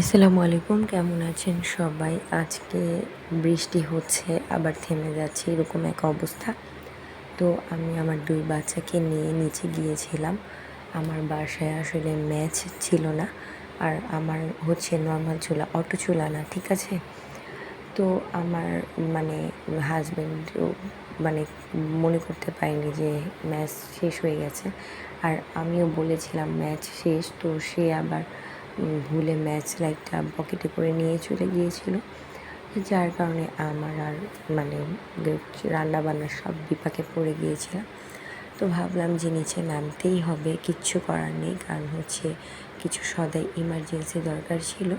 আসসালামু আলাইকুম, কেমন আছেন সবাই? আজকে বৃষ্টি হচ্ছে, আবার থেমে যাচ্ছে, এরকম এক অবস্থা। তো আমি আমার দুই বাচ্চাকে নিয়ে নিচে গিয়েছিলাম। আমার বাসায় আসলে ম্যাচ ছিল না, আর আমার হচ্ছে নর্মাল চুলা, অটো চুলা না, ঠিক আছে? তো আমার মানে হাজব্যান্ডও মানে মনে করতে পারিনি যে ম্যাচ শেষ হয়ে গেছে। আর আমিও বলেছিলাম ম্যাচ শেষ, তো সে আবার ভুলে ম্যাচ লাইটটা পকেটে করে নিয়ে চলে গিয়েছিল। যার কারণে আমার আর মানে রান্না বান্না সব বিপাকে পড়ে গিয়েছিলাম। তো ভাবলাম যে নিচে নামতেই হবে, কিচ্ছু করার নেই, কারণ হচ্ছে কিছু সদাই ইমার্জেন্সি দরকার ছিল।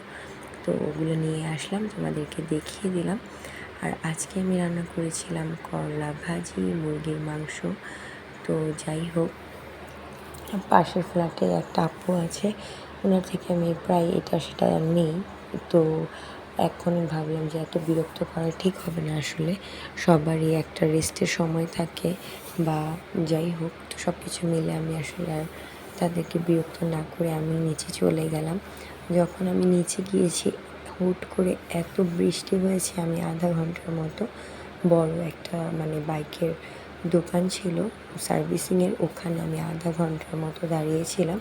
তো ওগুলো নিয়ে আসলাম, তোমাদেরকে দেখিয়ে দিলাম। আর আজকে আমি রান্না করেছিলাম করলা ভাজি, মুরগির মাংস। তো যাই হোক পাশের ফ্ল্যাটে একটা আপু আছে। ওনার থেকে আমি প্রায় এটা সেটা নেই। তো এখন ভাবলাম যে এত বিরক্ত করা ঠিক হবে না আসলে। সবারই একটা রেস্টের সময় থাকে বা যাই হোক, তো সব কিছু মিলে আমি আসলে আর তাদেরকে বিরক্ত না করে আমি নিচে চলে গেলাম। যখন আমি নিচে গিয়েছি, হুট করে এত বৃষ্টি হয়েছে, আমি আধা ঘণ্টার মতো বড় একটা মানে বাইকের দোকান ছিল সার্ভিসিংয়ের ওখানে আমি আধা ঘণ্টার মতো দাঁড়িয়েছিলাম।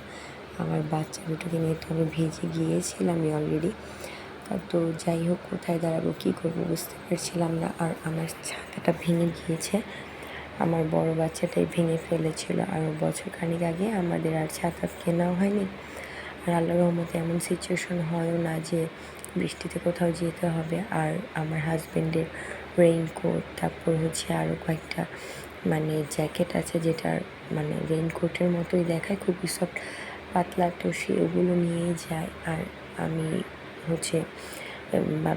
আমার বাচ্চা দুটোকে নিয়ে তো আমি ভিজে গিয়েছিলামই অলরেডি তো যাই হোক, কোথায় দাঁড়াবো, কী করব বুঝতে পারছিলাম না। আর আমার ছাতাটা ভেঙে গিয়েছে। আমার বড় বাচ্চাটাই ভেঙে ফেলেছিল। আর বছর খানিক আগে আমাদের আর ছাতা কেনাও হয়নি। আর আল্লাহ রহমতে এমন সিচুয়েশন হয়ও না যে বৃষ্টিতে কোথাও যেতে হবে। আর আমার হাজব্যান্ডের রেইনকোট তারপর হচ্ছে আরও কয়েকটা মানে জ্যাকেট আছে যেটা মানে রেইনকোটের মতোই দেখায়, খুবই সফট পাতলা, তো সে ওগুলো নিয়েই যায়। আর আমি হচ্ছে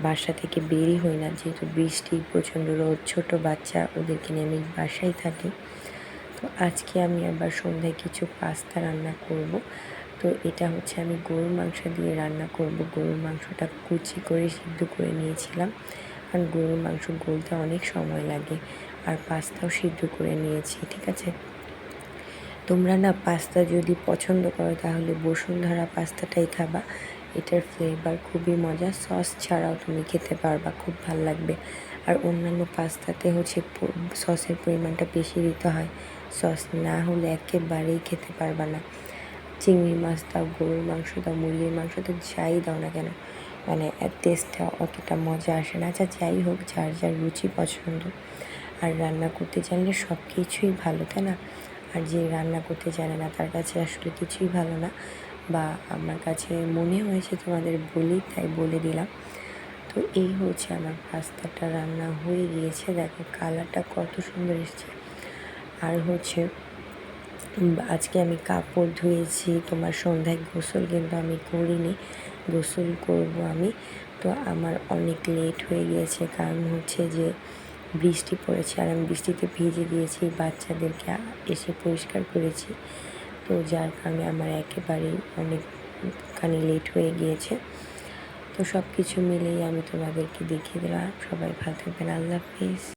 বাসা থেকে বেরই হই না, যেহেতু বৃষ্টি, প্রচণ্ড রোদ, ছোটো বাচ্চা, ওদেরকে নিয়ে আমি বাসায় থাকি। তো আজকে আমি আবার সন্ধ্যায় কিছু পাস্তা রান্না করব। তো এটা হচ্ছে আমি গরুর মাংস দিয়ে রান্না করব। গরুর মাংসটা কুচি করে সিদ্ধ করে নিয়েছিলাম। কারণ গরুর মাংস গলতে অনেক সময় লাগে। আর পাস্তাও সিদ্ধ করে নিয়েছি, ঠিক আছে? তোমরা না পাস্তা যদি পছন্দ করো, তাহলে বসুন্ধরা পাস্তাটাই খাবা। এটার ফ্লেভার খুবই মজা। সস ছাড়াও তুমি খেতে পারবা, খুব ভালো লাগবে। আর অন্যান্য পাস্তাতে হচ্ছে সসের পরিমাণটা বেশি দিতে হয়। সস না হলে একেবারেই খেতে পারবা না। চিংড়ি মাছ দাও, গরুর মাংস দাও, মুরগির মাংস তো যাই দাও না কেন? মানে টেস্টটা অতটা মজা আসে না। আচ্ছা যাই হোক, যার যার রুচি পছন্দ। আর রান্না করতে জানলে সব কিছুই ভালো, তাই না? আর যে রান্না করতে জানে না, তার কাছে আসলে কিছুই ভালো না। বা আমার কাছে মনে হয়েছে তোমাদের বলি, তাই বলে দিলাম। তো এই হচ্ছে আমার পাস্তাটা রান্না হয়ে গিয়েছে। দেখো কালারটা কত সুন্দর এসছে। আর হচ্ছে আজকে আমি কাপড় ধুয়েছি, তোমার সন্ধ্যায় গোসল কিন্তু আমি করিনি। গোসল করব আমি। তো আমার অনেক লেট হয়ে গিয়েছে, কারণ হচ্ছে যে বৃষ্টি পড়েছে আর আমি বৃষ্টিতে ভিজে দিয়েছি বাচ্চাদেরকে এসে পরিষ্কার করেছি। তো যার কারণে আমার একেবারেই অনেকখানি লেট হয়ে গিয়েছে। তো সব কিছু মিলেই আমি তোমাদেরকে দেখিয়ে দেওয়া সবাই ভালো থাকবেন। আল্লাহ হাফিজ।